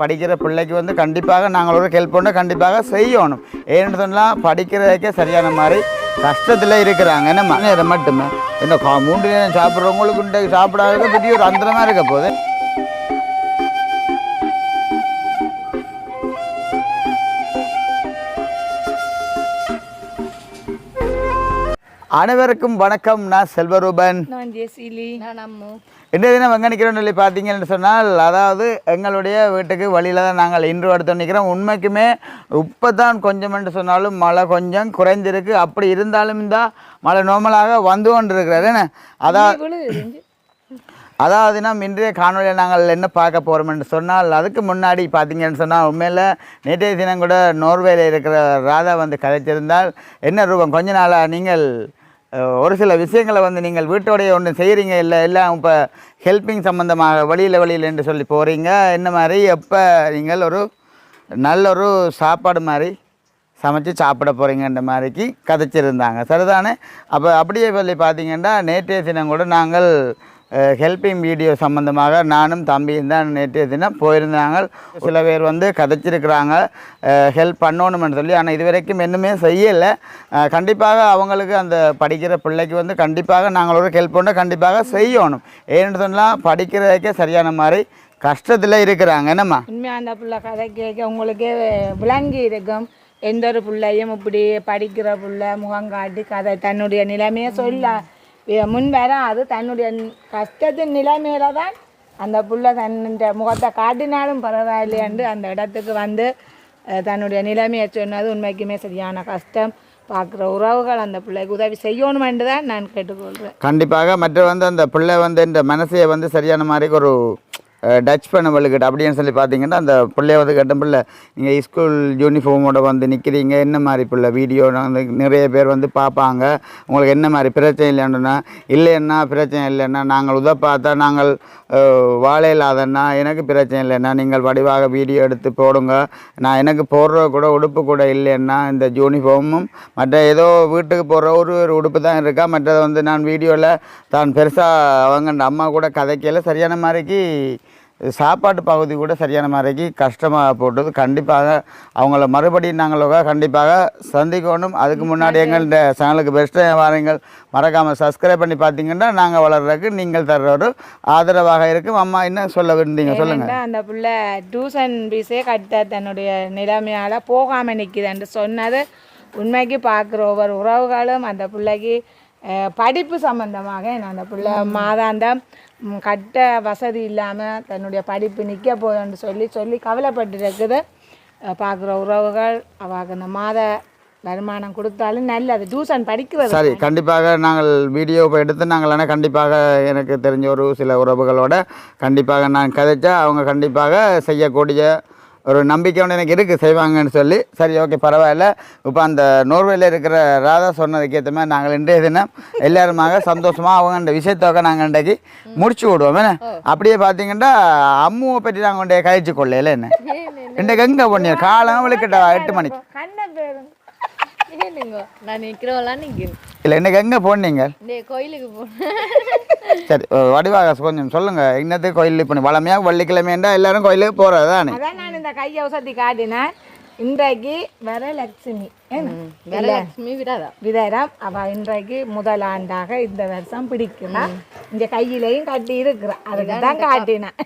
படிக்கிற பிள்ளைக்கு வந்து கண்டிப்பாக நாங்கள் ஒரு ஹெல்ப் பண்ண கண்டிப்பாக செய்யணும். ஏன்னு சொன்னால் படிக்கிறதுக்கே சரியான மாதிரி கஷ்டத்தில் இருக்கிறாங்க. என்ன மன மட்டுமே என்ன மூன்று நேரம் சாப்பிட்றவங்களுக்கு இன்றைக்கு சாப்பிடாத பெரிய ஒரு அந்தரமாக இருக்க போகுது. அனைவருக்கும் வணக்கம். நான் செல்வரூபன். நான் ஜெசிலி நான் அம்மு. இன்றைய தினம் எங்கே நிற்கிறோம்னு சொல்லி பார்த்தீங்கன்னு சொன்னால் அதாவது எங்களுடைய வீட்டுக்கு வழியில் தான் நாங்கள் இன்று எடுத்து நிற்கிறோம். உண்மைக்குமே இப்போ தான் கொஞ்சம் என்று சொன்னாலும் மழை கொஞ்சம் குறைந்திருக்கு அப்படி இருந்தாலும் இந்த மழை நார்மலாக வந்து கொண்டு இருக்கிறது என்ன அதாவது இன்றைய காணொலியில் நாங்கள் என்ன பார்க்க போகிறோம்னு சொன்னால் அதுக்கு முன்னாடி பார்த்தீங்கன்னு சொன்னால் உண்மையில் நேற்றைய தினம் கூட நோர்வேல இருக்கிற ராதா வந்து கதைச்சிருந்தால் என்ன ரூபம்? கொஞ்ச நாளாக நீங்கள் ஒரு சில விஷயங்களை வந்து நீங்கள் வீட்டோடைய ஒன்று செய்கிறீங்க இல்லை எல்லாம் இப்போ ஹெல்ப்பிங் சம்மந்தமாக வழியில் வழியில் என்று சொல்லி போகிறீங்க என்ன மாதிரி? எப்போ நீங்கள் ஒரு நல்ல ஒரு சாப்பாடு மாதிரி சமைச்சு சாப்பிட போகிறீங்கன்ற மாதிரிக்கு கதைச்சிருந்தாங்க. சரிதானே? அப்போ அப்படியே சொல்லி பார்த்தீங்கன்னா நேற்றைய தினம் கூட நாங்கள் ஹெல்ப்பிங் வீடியோ சம்மந்தமாக நானும் தம்பியும் தான் நேற்றைய தினம் போயிருந்தாங்க. சில பேர் வந்து கதைச்சிருக்கிறாங்க. ஹெல்ப் பண்ணணும்னு சொல்லி. ஆனால் இது வரைக்கும் இன்னுமே செய்யலை கண்டிப்பாக அவங்களுக்கு அந்த படிக்கிற பிள்ளைக்கு வந்து கண்டிப்பாக நாங்கள் ஒரு ஹெல்ப் பண்ண கண்டிப்பாக செய்யணும். ஏன்னு சொன்னால் படிக்கிறதுக்கே சரியான மாதிரி கஷ்டத்தில் இருக்கிறாங்க. என்னம்மா? உண்மையாக அந்த பிள்ளை கதை கேட்க உங்களுக்கே விளங்கி இருக்கும். எந்த ஒரு பிள்ளையும் இப்படி படிக்கிற பிள்ளை முகம் காட்டி கதை தன்னுடைய நிலைமையை சொல்ல முன் வர அது தன்னுடைய கஷ்டத்தின் நிலைமையில தான் அந்த புள்ள தன்னுடைய முகத்தை காட்டினாலும் பரவாயில்லையாண்டு அந்த இடத்துக்கு வந்து தன்னுடைய நிலைமையை சொன்னது உண்மைக்குமே சரியான கஷ்டம். பார்க்குற உறவுகள் அந்த பிள்ளைக்கு உதவி செய்யணுமென்று தான் நான் கேட்டுக்கொள்கிறேன் கண்டிப்பாக மற்ற வந்து அந்த பிள்ளை வந்து இந்த மனசையை வந்து சரியான மாதிரி ஒரு டச் பண்ண வலுக்கிட்ட அப்படின்னு சொல்லி பார்த்தீங்கன்னா அந்த பிள்ளைய வந்து கேட்ட பிள்ளை நீங்கள் ஸ்கூல் யூனிஃபார்மோட வந்து நிற்கிறீங்க என்ன மாதிரி பிள்ளை? வீடியோ வந்து நிறைய பேர் வந்து பார்ப்பாங்க. உங்களுக்கு என்ன மாதிரி பிரச்சனை இல்லைன்னா இல்லைன்னா பிரச்சனை இல்லைன்னா நாங்கள் உதை பார்த்தா நாங்கள் அஹ், வாழை இல்லாதன்னா எனக்கு பிரச்சனை இல்லைன்னா நீங்கள் வடிவாக வீடியோ எடுத்து போடுங்க. நான் எனக்கு போடுற கூட உடுப்பு கூட இல்லைன்னா இந்த யூனிஃபார்மும் மற்ற ஏதோ வீட்டுக்கு போடுற ஒரு ஒரு உடுப்பு தான் இருக்கா? மற்றது வந்து நான் வீடியோவில் தான் பெருசாக அவங்க அம்மா கூட கதைக்கல சரியான மாதிரிக்கு சாப்பாட்டு பகுதி கூட சரியான மாதிரிக்கு கஷ்டமாக போட்டது. கண்டிப்பாக அவங்கள மறுபடியும் நாங்கள் கண்டிப்பாக சந்திக்கணும். அதுக்கு முன்னாடி எங்கள்கிட்ட சேனலுக்கு பெஸ்ட்டாக வாருங்கள். மறக்காமல் சப்ஸ்கிரைப் பண்ணி பார்த்தீங்கன்னா நாங்கள் வளர்றதுக்கு நீங்கள் தர்ற ஒரு ஆதரவாக இருக்கும். அம்மா என்ன சொல்ல விரும்பீங்க சொல்லுங்கள் அந்த பிள்ளை டியூஷன் ஃபீஸே கட்ட தன்னுடைய நிலைமையால் போகாமல் நிற்கிதுன்னு சொன்னது உண்மைக்கு பார்க்குற ஒவ்வொரு உறவுகளும் அந்த பிள்ளைக்கு படிப்பு சம்பந்தமாக நான் அந்த பிள்ளை மாதாந்தம் கட்ட வசதி இல்லாமல் தன்னுடைய படிப்பு நிற்க போகுதுன்னு சொல்லி சொல்லி கவலைப்பட்டு இருக்குது பார்க்குற உறவுகள் அவாக்கு அந்த மாத வருமானம் கொடுத்தாலும் நல்லது டியூஷன் படிக்கிறது சரி கண்டிப்பாக நாங்கள் வீடியோ இப்போ எடுத்து நாங்கள் ஆனால் கண்டிப்பாக எனக்கு தெரிஞ்ச ஒரு சில உறவுகளோட கண்டிப்பாக நான் கதைச்சா அவங்க கண்டிப்பாக செய்யக்கூடிய ஒரு நம்பிக்கை ஒன்று எனக்கு இருக்குது செய்வாங்கன்னு சொல்லி. சரி ஓகே பரவாயில்ல. இப்போ அந்த நோர்வேல இருக்கிற ராதா சொன்னதுக்கு ஏற்ற மாதிரி நாங்கள் இன்றைய தினம் எல்லாருமாக சந்தோஷமாக அவங்க அந்த விஷயத்தோக்க நாங்கள் இன்றைக்கு முடிச்சு விடுவோம். என்ன? அப்படியே பார்த்தீங்கன்னா அம்முவை பற்றி நாங்கள் கொண்டே கழிச்சு கொள்ளையில என்ன? இன்றைக்கு எங்கே போனீங்க காலம் விழுக்கிட்ட எட்டு மணிக்கு. இல்லைங்க நான் இல்லை எங்கே போனீங்க? கோயிலுக்கு போனேன் சரி வடிவாக கொஞ்சம் சொல்லுங்க. இன்னத்துக்கு கோயில் இப்போ வளமையாக வெள்ளிக்கிழமைண்டா எல்லாரும் கோயிலுக்கு போகிறது தானே அதான் நான் இந்த கையை உசத்தி காட்டினேன். இன்றைக்கு வரலட்சுமி? வரலட்சுமி விடாதா? விதரம். அவ இன்றைக்கு முதல் ஆண்டாக இந்த வருஷம் பிடிக்கலாம் இந்த கையிலையும் கட்டி இருக்கிறான் அதுக்கு தான் காட்டினேன்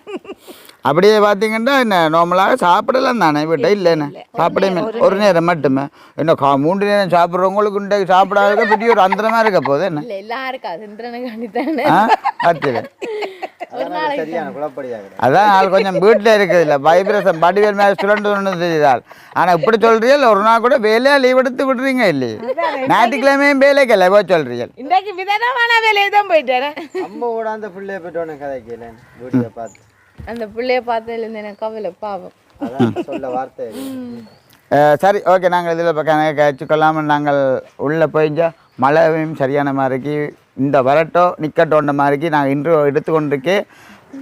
அப்படியே பார்த்தீங்கன்னா என்ன நார்மலாக சாப்பிடலாம் தானே வீட்டை? இல்லைண்ணே. சாப்பிடவே ஒரு நேரம். மட்டுமே. என்ன கா மூன்று நேரம் சாப்பிட்றவங்களுக்கு இன்றைக்கு சாப்பிடாத பெரிய ஒரு அந்தரமாக இருக்க போகுது என்ன? இல்லை எல்லாம் இருக்கா செந்திரனை காண்டித்தானே நாளைக்கு அதான் ஆள் கொஞ்சம் வீட்டில் இருக்குது இல்லை வைப்ரேஷன் வடிவேல் மேலே சுரண்டு ஒன்று தெரியுதால். ஆனால் இப்படி சொல்கிறீங்க ஒரு நாள் கூட வேலையாக லீவ் எடுத்து விடுறீங்க இல்லையே? ஞாயிற்றுக்கிழமையும் வேலைக்கு இல்லை போய் சொல்கிறீங்க இன்றைக்கு விதரமான வேலையை தான் போயிட்டாரு. அம்மாவோட அந்த பிள்ளைய பற்றி கதைக்கல வீடியோ பார்த்து. அந்த பிள்ளைய பார்த்ததுலேருந்து எனக்கு கவலை பாவம். அதான் சொல்ல வார்த்தை சரி ஓகே நாங்கள் இதில் கணக்கு கழிச்சுக்கொள்ளாமல் நாங்கள் உள்ளே போயிஞ்சா மழையும் சரியான மாதிரிக்கு இந்த வரட்டோ நிக்கட்டோன்ற மாதிரிக்கு நாங்கள் இன்று எடுத்துக்கொண்டிருக்கே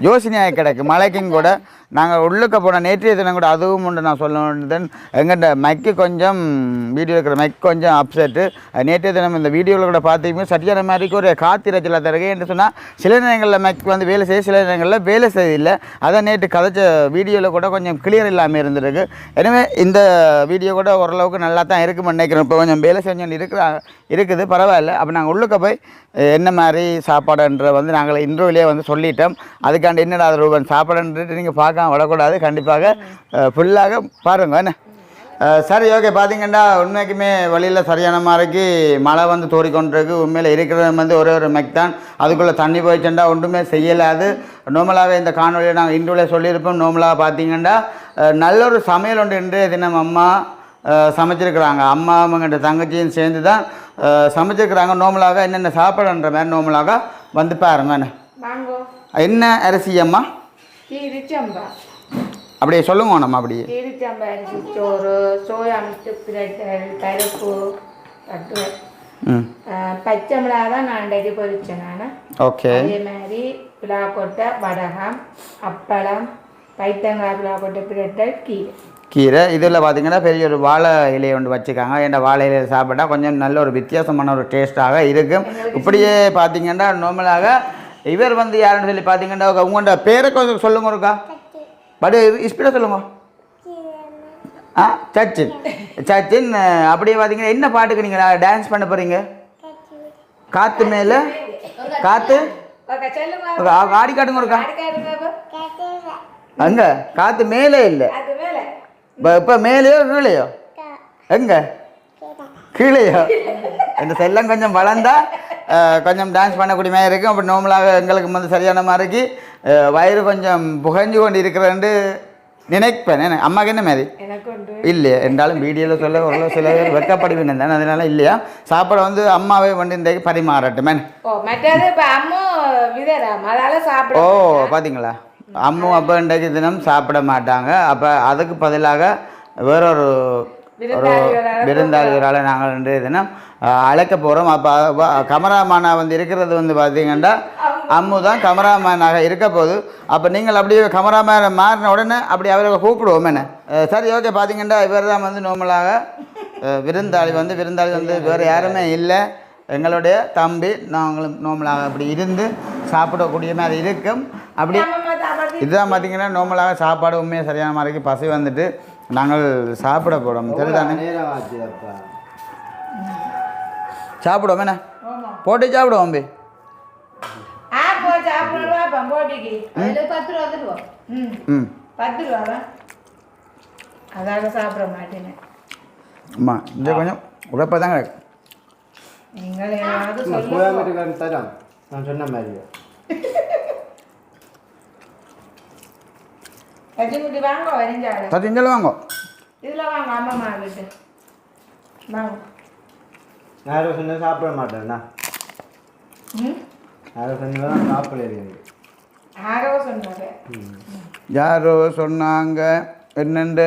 யோசனையாக கிடைக்கும் மழைக்கும் கூட நாங்கள் உள்ளுக்க போன நேற்றைய தினம் கூட அதுவும் உண்டு நான் சொல்ல வேண்டியது எங்கள்கிட்ட மைக்கு கொஞ்சம் வீடியோ இருக்கிற மைக் கொஞ்சம் அப்செட்டு நேற்றைய தினம் இந்த வீடியோவில் கூட பார்த்தீங்கன்னா சரியான மாதிரிக்கு ஒரு காத்திரச்சலாக தருகை என்று சொன்னால் சில நேரங்களில் மைக் வந்து வேலை செய்ய சில நேரங்களில் வேலை செய்யலை அதை நேற்று கதைச்ச வீடியோவில் கூட கொஞ்சம் கிளியர் இல்லாமல் இருந்திருக்கு. எனவே இந்த வீடியோ கூட ஓரளவுக்கு நல்லா தான் இருக்குன்னு நினைக்கிறேன். இப்போ கொஞ்சம் வேலை செஞ்சு இருக்கிற இருக்குது. பரவாயில்ல. அப்போ நாங்கள் உள்ளுக்க போய் என்ன மாதிரி சாப்பாடுன்ற வந்து நாங்கள் இன்டர்வியூலேயே வந்து சொல்லிட்டோம். அதுக்காண்டி என்னடா அது ரூபன் சாப்பாடுன்றது நீங்கள் பார்க்காம விடக்கூடாது கண்டிப்பாக ஃபுல்லாக பாருங்க என்ன? சரி ஓகே பார்த்தீங்கன்னா உண்மைக்குமே வழியில் சரியான மாதிரிக்கு மழை வந்து தோறிக்கொண்டிருக்கு. உண்மையில் இருக்கிறது வந்து ஒரே ஒரு மெக் தான். அதுக்குள்ளே தண்ணி போயிடுச்சுண்டா ஒன்றுமே செய்யலாது. நார்மலாக இந்த காணொலியில் நாங்கள் இன்டர்வியூவில் சொல்லியிருப்போம். நார்மலாக பார்த்தீங்கன்னா நல்ல ஒரு சமையல் ஒன்று இன்றைய தினம் அம்மா சமைச்சிருக்கிறாங்க. அம்மா அவங்ககிட்ட தங்கச்சியும் சேர்ந்து தான் சமைச்சிருக்கிறாங்க. நார்மலாக என்னென்ன சாப்பாடுன்ற மாதிரி நார்மலாக வந்து பாருங்க என்ன அரிசி அம்மா? கீரிச்சம்பா அப்படியே சொல்லுங்க நம்ம அப்படியே. கீரிச்சம்பா அரிசி சோறு சோயா மிட்டு பிரட்டல் பருப்பு பச்சை மிளகா தான் நான் இன்றைக்கு பொரிச்சேன் நான். ஓகே. அதே மாதிரி பிளாக்கொட்டை வடகம் அப்பளம் பைத்தங்காய் பிளாக்கொட்டை பிரட்டல் கீரை. கீரை. இதில் பார்த்தீங்கன்னா பெரிய ஒரு வாழை இலையை ஒன்று வச்சுருக்காங்க ஏன்னா வாழை இலையை சாப்பிட்டா கொஞ்சம் நல்ல ஒரு வித்தியாசமான ஒரு டேஸ்ட்டாக இருக்கும். இப்படியே பார்த்தீங்கன்னா நார்மலாக இவர் வந்து யாருன்னு சொல்லி பார்த்தீங்கன்னா உங்களோட பேரை கொஞ்சம் சொல்லுங்க இருக்கா பட் ஸ்பீடாக சொல்லுங்க. ஆ சச்சின். சச்சின் அப்படியே பார்த்தீங்கன்னா என்ன பாட்டுக்கு நீங்கள் டான்ஸ் பண்ண போகிறீங்க காற்று மேலே? காற்று ஆடி காட்டுங்க இருக்கா அங்கே காற்று மேலே இல்லை. இப்போ இப்போ மேலேயோ கீழேயோ? எங்க? கீழேயோ? இந்த செல்லம் கொஞ்சம் வளர்ந்தா கொஞ்சம் டான்ஸ் பண்ணக்கூடிய மாதிரி இருக்கும். அப்போ நார்மலாக எங்களுக்கு வந்து சரியான மாதிரிக்கு வயிறு கொஞ்சம் புகஞ்சு கொண்டு இருக்கிறேன்னு நினைப்பேன். என்ன அம்மாக்கு என்ன மாதிரி? இல்லையா என்றாலும் வீடியோவில் சொல்ல ஓரளவு சில பேர் வெக்கப்படுவேன் தானே அதனால இல்லையா? சாப்பாடு வந்து அம்மாவே வந்து இன்றைக்கு பரிமாறட்டுமே. ஓ பார்த்தீங்களா அம்மு அப்போ இன்றைக்கு தினம் சாப்பிட மாட்டாங்க. அப்போ அதுக்கு பதிலாக வேறொரு ஒரு விருந்தாளிகளால் நாங்கள் இன்றைய தினம் அழைக்க போகிறோம் அப்போ கமராமானாக வந்து இருக்கிறது வந்து பார்த்தீங்கன்னா அம்மு. தான் கமராமேனாக இருக்க போகுது. அப்போ நீங்கள் அப்படியே கமராமேனை மாறின உடனே அப்படி அவரை கூப்பிடுவோம் என்ன? சரி ஓகே பார்த்தீங்கன்னா இவர் தான் வந்து நார்மலாக அஹ், விருந்தாளி வந்து விருந்தாளி வந்து வேறு யாருமே இல்லை. எங்களுடைய தம்பி நாங்களும் நார்மலாக அப்படி இருந்து சாப்பிடக்கூடிய மாதிரி இருக்கும். அப்படி இதுதான் பார்த்தீங்கன்னா நார்மலாக சாப்பாடு உண்மையாக சரியான மாதிரிக்கு பசி வந்துட்டு நாங்கள் சாப்பிட போகிறோம் சரிதானே சாப்பிடுவோம் என்ன? ஆமா. போட்டு சாப்பிடுவோம் போ அம்மா இந்த கொஞ்சம் உழைப்பாக தான் கிடக்கு நீங்கள் தரோம். நான் சொன்ன மாதிரி கச்சிமுட்டி வாங்க வரைஞ்சாடு சத்தி இஞ்சல் வாங்க. இதில் வாங்க அம்மா வீட்டு வாங்க யாரும் சொன்னா சாப்பிட மாட்டேன்னா ம்? யாரும் சொன்னா சாப்பிடல யாரோ சொன்னாங்க. என்னண்டு?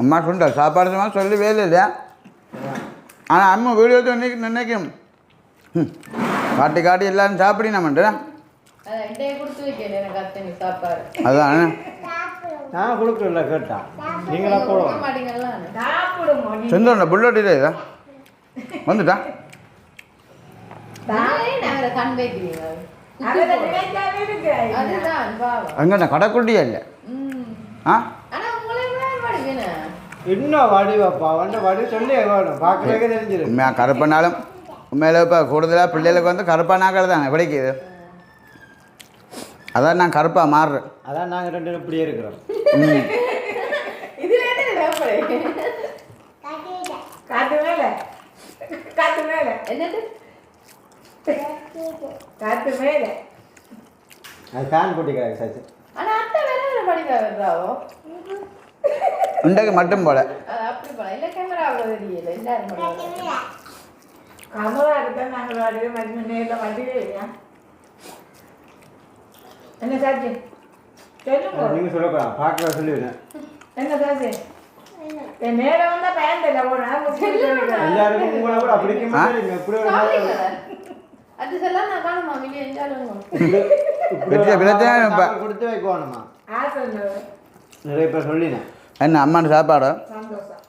அம்மா சொல்லிட்டா சாப்பாடு சும்மா சொல்லி வேலை இல்லையா ஆனால் அம்மா வீடியோ நினைக்க நினைக்கும். ம் காட்டி காட்டி எல்லாரும் சாப்பிடி சாப்பாடு. அதான் நான் கொடுக்கல கேட்டா. நீங்களா போடுவோம் செந்தோண்ட புல்லட் இதா வந்துட்டா. அதுதான் பாவம். அங்கே கடைக்குட்டியே இல்லை. ம். ஆ ஆனா உங்களை வேறு படிக்கணும் இன்னும் வடிவாப்பா. வந்து வடி சொல்லி வேணும் பார்க்கறதுக்கு தெரிஞ்சிடும். உண்மையாக கருப்பனாலும் உண்மையில இப்போ கூடுதலாக பிள்ளைகளுக்கு வந்து கருப்பானாக்கள் தானே பிடிக்குது அதான் நான் கருப்பாக மாறுறேன். அதான் நாங்கள் ரெண்டு பேரும் இப்படியே இருக்கிறோம். இதுல என்ன சாப்பிடு காத்து மேல. காத்து மேல. என்னது? காத்து மேல. அது ஃபேன் போட்டி கிடக்கு சாச்சு ஆனா அத்தை வேற படிக்க வர்றாவோ இன்றைக்கு மட்டும் போல. எல்லாரும் என்ன சாட்சி சொல்லுங்க. நீங்கள் சொல்லக்கூடாது பார்க்குற சொல்லிவிடுறேன் என்ன சாட்சி நேரம் வந்தா பேண்ட் இல்லை. போனா எல்லாருக்கும் உங்களை கூட அப்படி அது சொல்லலாம் நான் காணுமா? வெளியே எஞ்சாலும் கொடுத்து வைக்கணுமா? ஆசை நிறைய பேர் சொல்லினேன். என்ன அம்மாண்ட சாப்பாடு?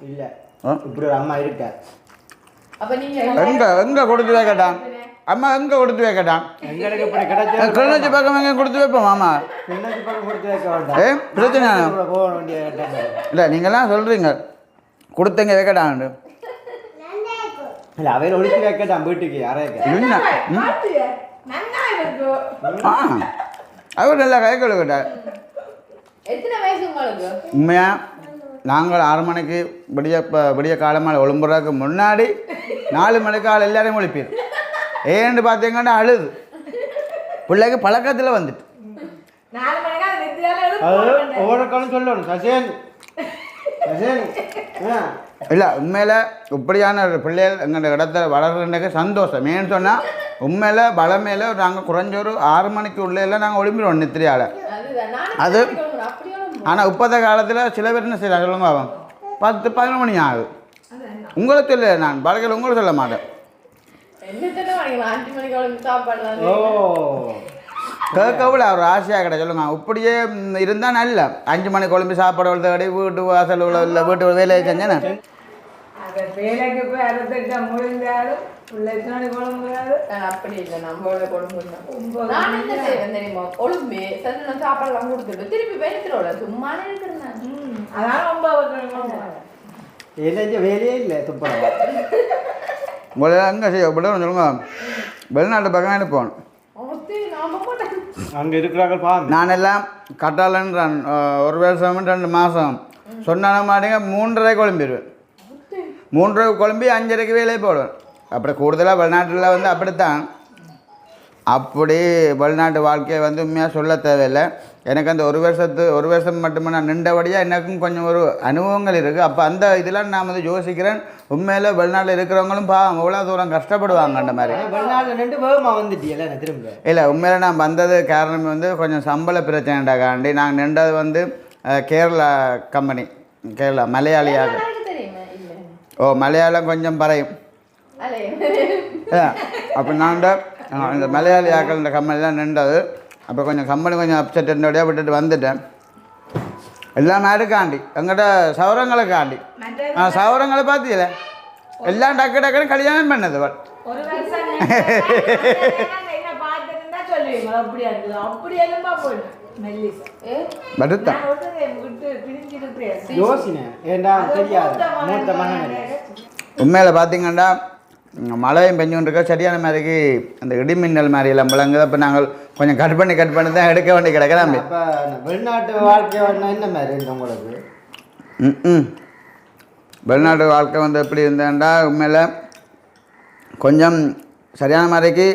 இல்ல? இப்படி ஒரு அம்மா இருக்கா? அப்ப நீங்க எங்க எங்க கொடுத்து வைக்கட்டான் அம்மா எங்க கொடுத்து வைக்கட்டான் கிளிநொச்சி பக்கம் எங்க கொடுத்து வைப்போம் மாமா? பின்னாடி பக்கம் கொடுத்து வைக்க வேண்டாம். ஏ பிரச்சனை. இல்லை நீங்கள்லாம் சொல்கிறீங்க கொடுத்தங்க வைக்கட்டான் இல்ல அவையில ஒழிச்சு வைக்கட்டான் வீட்டுக்கு இருக்கும் ஆ அவர் நல்லா கை கழுவிட்டார் உண்மையா? நாங்கள் ஆறு மணிக்கு விடிய ப- விடிய காலமாக ஒழும்புறதுக்கு முன்னாடி நாலு மணிக்கு ஆள் எல்லாரையும் ஒழிப்பீர். ஏன்னு பார்த்தீங்கன்னா அழுது. பிள்ளைக்கு பழக்கத்தில் வந்துட்டு. அது ஒவ்வொரு காலம் சொல்லணும். சசேன். சசேன். ஆ. இல்லை உண்மையில் இப்படியான ஒரு பிள்ளைகள் எங்கள் இடத்துல வளர்றதுக்கு சந்தோஷம். ஏன்னு சொன்னால் உண்மையில் பலமையில் நாங்கள் குறைஞ்ச ஒரு ஆறு மணிக்கு உள்ளே நாங்கள் ஒளிம்பிடுவோம் நித்திரியால் அது- ஆனால் இப்போத்த காலத்தில் சில பேர் என்ன செய்யறாங்க சொல்லுங்க அவன் பத்து பதினொன்று மணி ஆகுது. உங்களை சொல்ல நான் பழகையில் உங்களை சொல்ல மாட்டேன். ஓ. கேட்கவில்ல அவர் ஆசையாக கிடையாது சொல்லுங்க. இப்படியே இருந்தால் நல்ல. அஞ்சு மணி குழம்பு சாப்பாடு தேடி வீட்டு வாசல் உள்ள வீட்டு வேலையை செஞ்சேன்னு. வேலைக்கு போய் அறுத்துட்ட முடிஞ்சாலும் அப்படி இல்லை நம்மளோட குடும்பம் நான் என்ன செய்வேன் தெரியுமா? ஒழுங்கு சரி நான் சாப்பாடுலாம் கொடுத்துட்டு திருப்பி வெளிக்கிறோம்ல சும்மா இருக்கிறேன் நான். அதான் ரொம்ப ஒரு- என்ன வேலையே இல்லை துப்புரவா உங்களை எங்கே செய்ய விடணும் சொல்லுங்க. வெளிநாட்டு பக்கம் போட்டேன் அங்க இருக்கிறாங்க பாருங்க நான் எல்லாம் கட்டாலன்றான் ஒரு வருஷம் ரெண்டு மாதம் சொன்ன மாட்டேங்க மூன்றரை குழம்பிடுவேன். மூன்றரை குழம்பி அஞ்சரைக்கு வேலையை போடுவேன். அப்படி கூடுதலாக வெளிநாட்டில் வந்து அப்படித்தான். அப்படி வெளிநாட்டு வாழ்க்கையை வந்து உண்மையாக சொல்ல தேவையில்லை. எனக்கு அந்த ஒரு வருஷத்து ஒரு வருஷம் மட்டுமே நான் நின்றபடியாக எனக்கும் கொஞ்சம் ஒரு அனுபவங்கள் இருக்குது அப்போ அந்த இதெல்லாம் நான் வந்து யோசிக்கிறேன். உண்மையில் வெளிநாட்டில் இருக்கிறவங்களும் பாவம் எவ்வளோ தூரம் கஷ்டப்படுவாங்க அந்த மாதிரி. வெளிநாட்டுல வந்துட்டியல திரும்ப? இல்லை உண்மையில் நான் வந்தது காரணம் வந்து கொஞ்சம் சம்பள பிரச்சனைடாக்காண்டி நான் நின்றது வந்து கேரளா கம்பெனி கேரளா மலையாளியாக. ஓ மலையாளம் கொஞ்சம் பறையும் அப்போ நான் இந்த மலையாளி ஆக்கள் இந்த கம்பெனிலாம் நின்றது. அப்போ கொஞ்சம் கம்பெனி கொஞ்சம் அப்செட் என்னோடய விட்டுட்டு வந்துட்டேன். எல்லாமே இருக்காண்டி எங்கிட்ட சவரங்களுக்காண்டி மற்றது ஆ சவரங்களை பார்த்தீங்களே எல்லாம் டக்கு டக்குன்னு கல்யாணம் பண்ணது பட் ஒரு வருஷம் என்ன பார்த்துருந்தா சொல்லுவீங்க. அப்படியா இருக்குது அப்படி எலும்பா போயிடும். மெல்லிசா. ஏ? படுத்தான் நான் விட்டு விட்டு பிரிஞ்சிருக்கிறேன் யோசினே ஏண்டா தெரியாது. மூத்த மகன் இல்லை. உண்மையில் பார்த்தீங்கன்னா இங்க மழையும் பெஞ்சுன்னு இருக்க. சரியான மாதிரிக்கு அந்த இடிமின்னல் மாதிரி எல்லாம் விளங்குது. அப்போ நாங்கள் கொஞ்சம் கட் பண்ணி கட் பண்ணி தான் எடுக்க வேண்டி கிடக்கிறோம் அப்ப வெளிநாட்டு வாழ்க்கை என்ன மாதிரி உங்களுக்கு? ம் ம். வெளிநாட்டு வாழ்க்கை வந்து எப்படி இருந்தேன்டா உண்மையில் கொஞ்சம் சரியான மாதிரிக்கு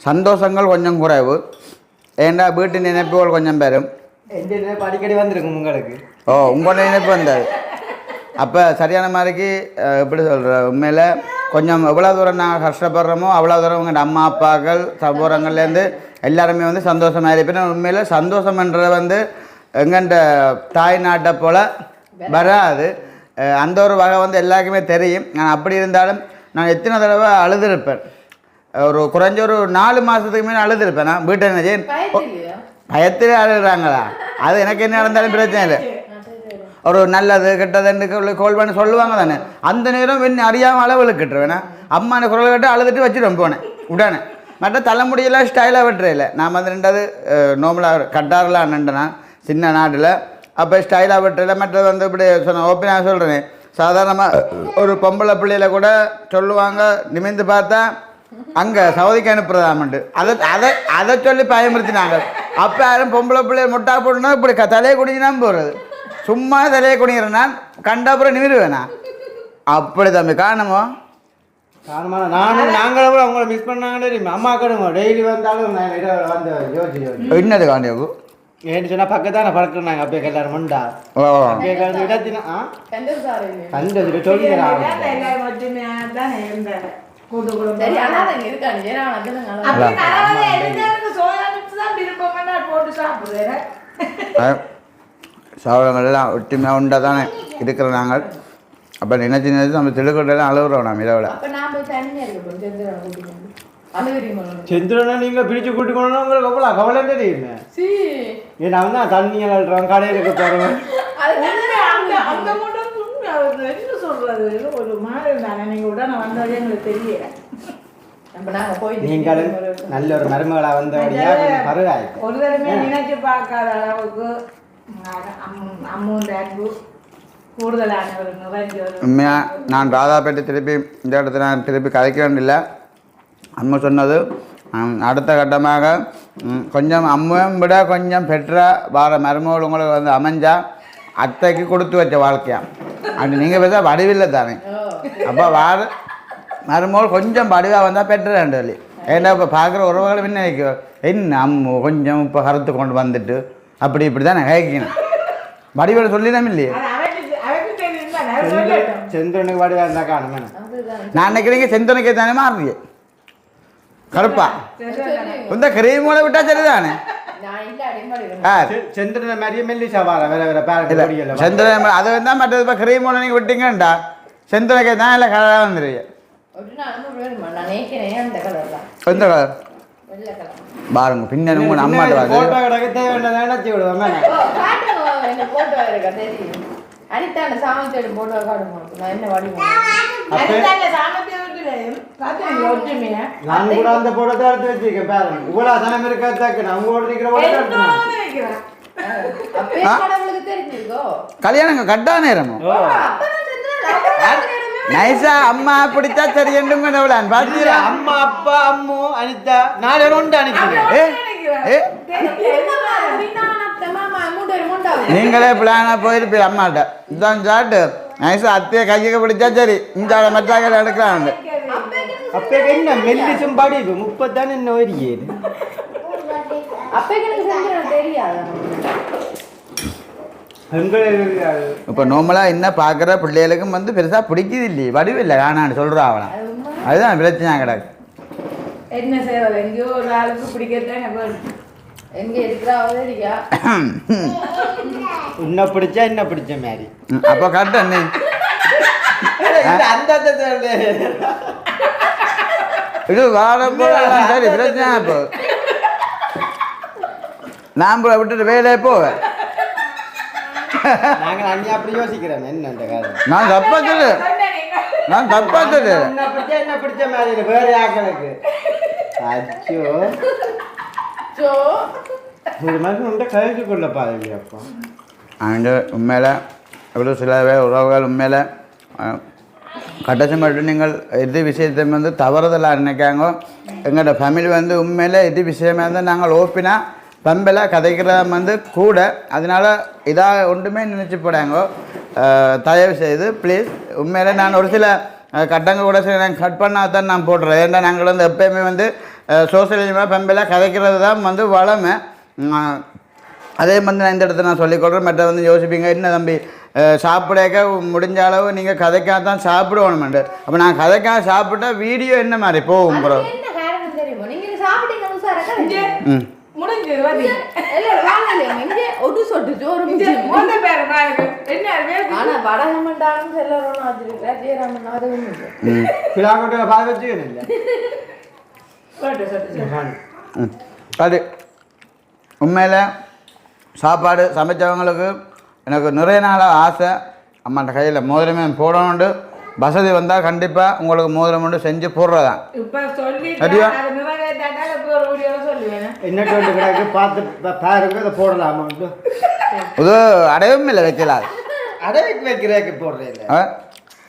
சந்தோஷங்கள் கொஞ்சம் குறைவு. ஏண்டா வீட்டு நினைப்புகள் கொஞ்சம் நினைப்பு அடிக்கடி வந்திருக்கும் உங்களுக்கு? ஓ உங்களோட நினைப்பு வந்தது. அப்போ சரியான மாதிரிக்கு எப்படி சொல்கிற உண்மையில் கொஞ்சம் எவ்வளோ தூரம் நாங்கள் கஷ்டப்படுறோமோ அவ்வளோ தூரம் உங்கள் அம்மா அப்பாக்கள் சகோதரங்கள்லேருந்து எல்லாருமே வந்து சந்தோஷமாக இருப்பேன் உண்மையில் சந்தோஷம்ன்றது வந்து எங்கண்ட தாய் நாட்டை போல் வராது. அந்த ஒரு வகை வந்து எல்லாருக்குமே தெரியும். நான் அப்படி இருந்தாலும் நான் எத்தனை தடவை அழுதுருப்பேன். ஒரு குறைஞ்ச ஒரு நாலு மாதத்துக்கு மேலே அழுதுருப்பேன் நான். வீட்டை என்ன பயத்திலே அழுகுறாங்களா? அது எனக்கு என்ன நடந்தாலும் பிரச்சனை இல்லை. ஒரு நல்லது கெட்டதுன்னு சொல்லி கோல் பண்ணி சொல்லுவாங்க தானே. அந்த நேரம் என்ன அறியாமல் அளவு இழுக்கிட்டுருவேன் அம்மா எனக்கு குரல் கட்டு அழுதுட்டு வச்சுட்டு போனேன் உடனே. மற்ற தலைமுடியெல்லாம் ஸ்டைலாக வெட்டுறதில்ல. நான் வந்து ரெண்டாவது நோமலாக கட்டாரெலாம் நின்றேன் சின்ன நாட்டில் அப்போ ஸ்டைலாக வெட்டுறையில் மற்றது வந்து இப்படி சொன்ன ஓப்பனாக சொல்கிறேன் சாதாரணமாக ஒரு பொம்பளை பிள்ளையில கூட சொல்லுவாங்க நிமிந்து பார்த்தா அங்கே சவுதிக்கு அனுப்புறதாமண்டு அதை அதை அதை சொல்லி பயமுறுத்தினாங்க. அப்போ யாரும் பொம்பளை பிள்ளைய முட்டா போட்டுனா இப்படி க தலையை குடிஞ்சுனா போகிறது சும்மா தலையை குடிக்கிறேன் நான் கண்டப்புறம் நிமிருவேனா? அப்படி தம்பி காணுமோ காரணமான நானும் நாங்களும் கூட உங்களை மிஸ் பண்ணாங்களே தெரியுமா? அம்மா கூட டெய்லி வந்தாலும் நான் இதை வந்து யோசிச்சு யோசிச்சு. என்னது காண்டியோக்கு ஏன்னு சொன்னா பக்கத்தான பறக்குறாங்க அப்படியே எல்லாரும் முண்டா. ஓ. அப்படியே கலந்து இடத்தினா கண்டது விருப்பம் போட்டு சாப்பிடுறேன்? சவரங்கள் எல்லாம் ஒற்றுமையாக உண்டா தானே இருக்கிற நாங்கள். அப்போ நினைச்சு நினைச்சு நம்ம திடுக்கட்டெல்லாம் அழுகுறோம் நான் போய் தனியா இருக்கப்போம் செந்திரனை வந்து நீங்கள் பிரித்து கூட்டி கொண்டு உங்களுக்கு அவ்வளோ கவலை ஏன்னா அவன் தான் தண்ணி நீங்க தெரியல. அப்ப நாங்க போய் நீங்கள் நல்ல ஒரு மருமகளாக வந்தபடியாக பருவாயிட்டு ஒரு தடவை நினைச்சு பார்க்காத அளவுக்கு அம்மு- உண்மையாக நான் ராதாபேட்டை திருப்பி இந்த இடத்துல நான் திருப்பி கதைக்க வேண்டியில்லை அம்மா சொன்னது அடுத்த கட்டமாக கொஞ்சம் அம்மையும் விட கொஞ்சம் பெற்ற வார மருமகள் உங்களுக்கு வந்து அமைஞ்சா அத்தைக்கு கொடுத்து வச்ச வாழ்க்கையா அப்படி நீங்கள் பேச வடிவில்லை தானே அப்போ வார மருமகள் கொஞ்சம் வடிவாக வந்தால் பெற்ற ரெண்டு வழி ஏன்னா இப்போ பார்க்குற உறவுகள் என்ன நினைக்கும் என்ன அம்மு கொஞ்சம் இப்போ கருத்து கொண்டு வந்துட்டு அப்படி இப்படி தானே கேட்கணும் வடிவில் சொல்லிடாம இல்லையே. செந்திரனுக்கு வடிவாக இருந்தால் காணுமே நான் நினைக்கிறீங்க செந்தனுக்கே தானே மாறுறிய கருப்பா. இந்த கிரீமோட விட்டா சரிதானே? நான் செந்திரனை மாதிரியே மெல்லி சவாரா வேற வேற பேரண்ட் செந்தனை அது வந்தால் மற்றது இப்போ கிரீமோட நீங்கள் விட்டீங்கண்டா? செந்தனுக்கே தான் இல்லை கலராக வந்துடுவீங்க நான் எந்த கலர் பாருங்க பின்னாடி உங்க அம்மாட்ட போட்டோ வாங்க கிடக்க தேவையான நினைச்சி விடுவோம் ஓ, காட்டுங்க என்ன போட்டோ இருக்கா தெரியும். அனிதா அந்த சாமத்தேடு போட்டோ. நான் என்ன வடிவம்? நான் கூட அந்த போட்டோ எடுத்து வச்சிருக்கேன் பாருங்க. இவ்வளவு சனம் இருக்கத்தாக்கு நான் உங்களோட நிக்கிற போட்டோ எடுத்து என்னோட நினைக்கிறேன். அப்பே கடவுளுக்கு தெரிஞ்சிருக்கோ? கல்யாணம் கட்டா நேரமும் நைஸா அம்மா பிடிச்சா சரி என்றும் கடவுளான் இல்ல, பார்த்தீங்களா அம்மா அப்பா அம்மு அனிதா அனுப்பிச்சிருக்கேன் ஏ ஏ? நீங்களே பிளானாக போயிருப்பீங்க அம்மாட்ட. இதான் சாட்டு. நைஸா அத்தையை கையை பிடிச்சா சரி இந்த மற்றாக்கள் எடுக்கலாம் அப்ப என்ன மெல்லிசும் படிப்பு முப்பத்தானே என்ன ஒரியே எங்களுக்கு இப்போ நார்மலாக என்ன பார்க்குற பிள்ளைகளுக்கும் வந்து பெருசாக பிடிக்குது இல்லையே வடிவில்லை காணான்னு சொல்கிறா அவளாம் அதுதான் பிரச்சனை கிடக்கு. என்ன செய்வது எங்கேயோ ஒரு ஆளுக்கு பிடிக்கத்தான் வேணும். எங்க இருக்கிறா அவதரிக்கா உன்னை பிடிச்சா என்ன பிடிச்ச மாதிரி? அப்போ கரெக்டாக அந்த. இது வார போகலாம் சரி பிரச்சனை இப்போ நான் போய் விட்டுட்டு வேலையே போவேன். நாங்கள் அண்ணி அப்படி யோசிக்கிறேன். என்ன நான் தப்பா சொல்லு நான் தப்பா சொல்லு என்ன பிடிச்ச மாதிரி வேற யாக்களுக்கு அச்சோ. சோ. ஒரு மாதிரி உண்ட கழிச்சு கொள்ள பாருங்க அப்பா. அண்டு உண்மையில் எவ்வளோ சில உறவுகள் உண்மையில் கடைசி மட்டும் நீங்கள் எது விஷயத்தை வந்து தவறுதலாக நினைக்காங்க எங்களோட ஃபேமிலி வந்து உண்மையில் எது விஷயமா இருந்தால் நாங்கள் ஓப்பினாக பம்பில் கதைக்கிற வந்து கூட. அதனால இதாக ஒன்றுமே நினச்சி போடாங்க. தயவு செய்து ப்ளீஸ் உண்மையில் நான் ஒரு சில அஹ், கட்டங்கள் கூட சில நான் கட் பண்ணால் தான் நான் போடுறேன். ஏன்னா நாங்கள் வந்து எப்பயுமே வந்து சோசியல் பம்பில் கதைக்கிறது தான் வந்து வளமை. அதே மாதிரி நான் இந்த இடத்துல நான் சொல்லிக்கொள்கிறேன் மற்ற வந்து யோசிப்பீங்க என்ன தம்பி சாப்பிடக்க முடிஞ்ச அளவு நீங்கள் கதைக்காக தான் சாப்பிடுவோணுமெண்டு அப்போ நான் கதைக்காக சாப்பிட்டா வீடியோ என்ன மாதிரி போகும் ப்ரோ ம். முடிஞ்சது பாத்தீங்க. இல்ல வாங்கலையா இங்க ஒரு சொட்டு சோறு இந்த மிச்சம். முதல் பேரு பாருங்க. என்ன வேறு ஆனா வடகமண்டாலும் செல்லறோம் வச்சிருக்கா ஜெயராமன் அது வச்சுக்கணும் இல்லை? உண்மையில் சாப்பாடு சமைச்சவங்களுக்கு எனக்கு நிறைய நாளாக ஆசை. அம்மாட்ட கையில் மோதிரமே போடணுண்டு வசதி வந்தால் கண்டிப்பாக உங்களுக்கு மோதிரம் செஞ்சு போடுறதான் சரியா? அது ஒரு. என்ன டுவெண்ட்டி கிடக்கு பார்த்து பாருங்க இதை போடலாமான்ட்டு இது அடையவும் இல்லை வைக்கலாது அடைக்கு வைக்கிறேக்கு போடுறேன்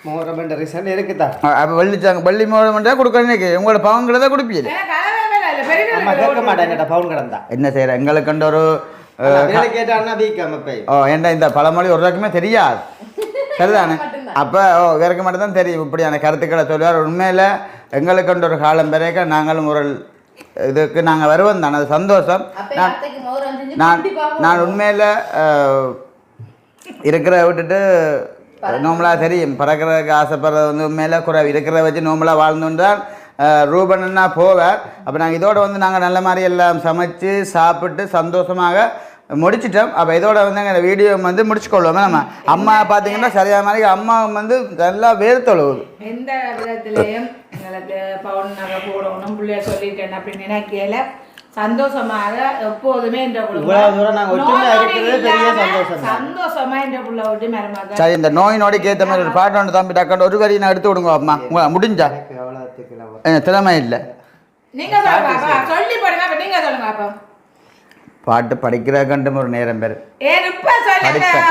மோரமெண்ட் ரிசல்ட் இருக்குதான் அப்போ வெள்ளிச்சாங்க வெள்ளி மோதிரம் மட்டும் கொடுக்கணும் உங்களோட பவங்களை தான் கொடுப்பீங்க வீடு கேட்க மாட்டேன் பவுன் கிடந்தா என்ன ஒரு கேட்டான்னா வீக்கம் இப்போ ஓ ஏன்டா இந்த பழமொழி ஒரு ரகமே தெரியாது சரிதானே அப்போ ஓ இவருக்கு மட்டும் தான் தெரியும் இப்படியான கருத்துக்களை சொல்லுவார் உண்மையில் எங்களுக்குன்ற ஒரு காலம் பிறக்க நாங்களும் ஒரு இதுக்கு நாங்கள் வருவோம் தானே அது சந்தோஷம். நான் நான் உண்மையில் இருக்கிற விட்டுட்டு நோம்பலாக தெரியும். பறக்கிறதுக்கு ஆசைப்படுறது வந்து உண்மையில் குறை இருக்கிறத வச்சு நோம்பலாக வாழ்ந்துட்டால் ரூபன்னா போவார். அப்போ நாங்கள் இதோட வந்து நாங்கள் நல்ல மாதிரி எல்லாம் சமைச்சு சாப்பிட்டு சந்தோஷமாக முடிச்சிட்டோம். அப்போ இதோட வந்து எங்கள் வீடியோ வந்து முடிச்சுக்கொள்வோம். நம்ம அம்மா பார்த்தீங்கன்னா சரியான மாதிரி அம்மா வந்து நல்லா வேர்த்தொழுவுது எந்த விதத்திலையும் எங்களுக்கு பவுன் நகை போடணும் பிள்ளைய சொல்லிட்டேன் அப்படின்னு நினைக்கல. சந்தோஷமாக எப்போதுமே இந்த சந்தோஷம் இந்த புள்ள விட்டு மருமக சரி இந்த நோய் நொடிக்கு ஏற்ற மாதிரி ஒரு பாட்டு ஒன்று தம்பி டக்காண்டு ஒரு வரி நான் எடுத்து விடுங்க அம்மா. முடிஞ்சா? எனக்கு எனக்கு திறமை இல்லை. நீங்க. சொல்லி போடுங்க. நீங்க சொல்லுங்க அப்பா பாட்டு படிக்கிற கண்டும் ஒரு நேரம் பேர். படிப்பேன்.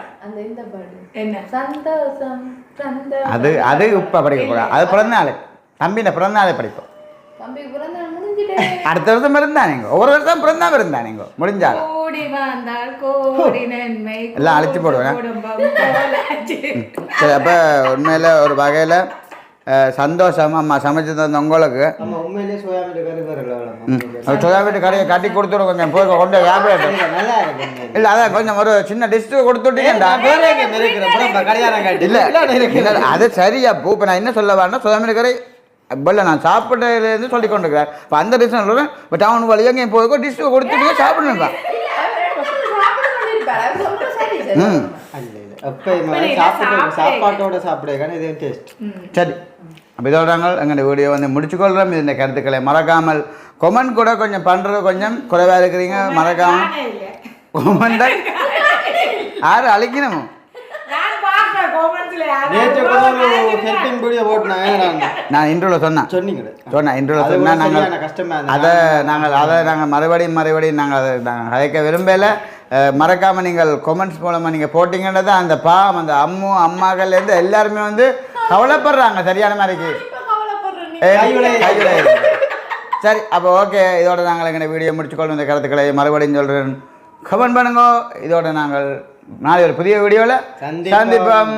அந்த இந்த பாடு. என்ன? சந்தோஷம் அது அது இப்போ படிக்கக்கூடாது அது பிறந்த நாள். தம்பின பிறந்த நாளே படிப்போம். தம்பிக்கு பிறந்த நாள் முடிஞ்சிட்டே. அடுத்த வருஷம் இருந்தா நீங்க ஒவ்வொரு வருஷம் பிறந்தா இருந்தா நீங்க முடிஞ்சால் கூடி வந்தால் கோடி நன்மை. எல்லாம் அழிச்சு போடுவேன். சரி அப்போ உண்மையில் ஒரு வகையில் சந்தோஷம் அம்மா சமைச்சு தந்த உங்களுக்கு வீட்டு கடையை கட்டி கொடுத்துரு கொஞ்சம் போய் கொண்டு வியாபாரம் நல்லா இருக்கு உண்மையிலே. இல்லை அதான் கொஞ்சம் ஒரு சின்ன டிஸ்ட்டு கொடுத்துட்டீங்கடா நான் எங்க இல்லை இல்ல, அது சரியா பூ இப்போ நான் என்ன சொல்ல வரேன்னா சுதாமி கரை இல்லை நான் சாப்பிட்டதுலேருந்து சொல்லி கொண்டு இருக்கிறேன் இப்போ அந்த ரீசன் சொல்கிறேன் இப்போ டவுன் வழியாக எங்கேயும் போய் டிஸ்ட்டு கொடுத்துட்டீங்க சாப்பிடணும்ப்பா ம் எப்பயுமே சாப்பிட்டு சாப்பாட்டோட சாப்பிடுறதுக்கான இது டேஸ்ட் சரி. அப்போ இதோட நாங்கள் எங்களுடைய வீடியோ வந்து முடிச்சுக்கொள்கிறோம். இந்த கருத்துக்களை மறக்காமல் கொமெண்ட் கூட கொஞ்சம் பண்ணுறது கொஞ்சம் குறைவாக இருக்கிறீங்க. மறக்காமல். கொமெண்ட் யார் அழிக்கணும்? நான் இன்ட்ரோவில் சொன்னேன். சொன்னேன். சொன்னால் கூட நாங்கள். அதை. நாங்கள் அதை நாங்கள் மறுபடியும் மறுபடியும் நாங்கள் அதை நாங்கள் அழைக்க விரும்பலை. மறக்காமல் நீங்கள் கொமெண்ட்ஸ் மூலமாக நீங்கள் போட்டிங்கன்றது அந்த பாவம் அந்த அம்மு அம்மாக்கள்லேருந்து எல்லாருமே வந்து கவலைப்படுறாங்க. சரியான மாதிரிக்கு. சரி அப்போ ஓகே இதோட நாங்கள் எங்கள் வீடியோ முடிச்சுக்கொள்ளும் இந்த கருத்துக்களை மறுபடியும் சொல்கிறேன் கமெண்ட் பண்ணுங்க. இதோட நாங்கள் நாளை ஒரு புதிய வீடியோவில் சந்திப்போம்.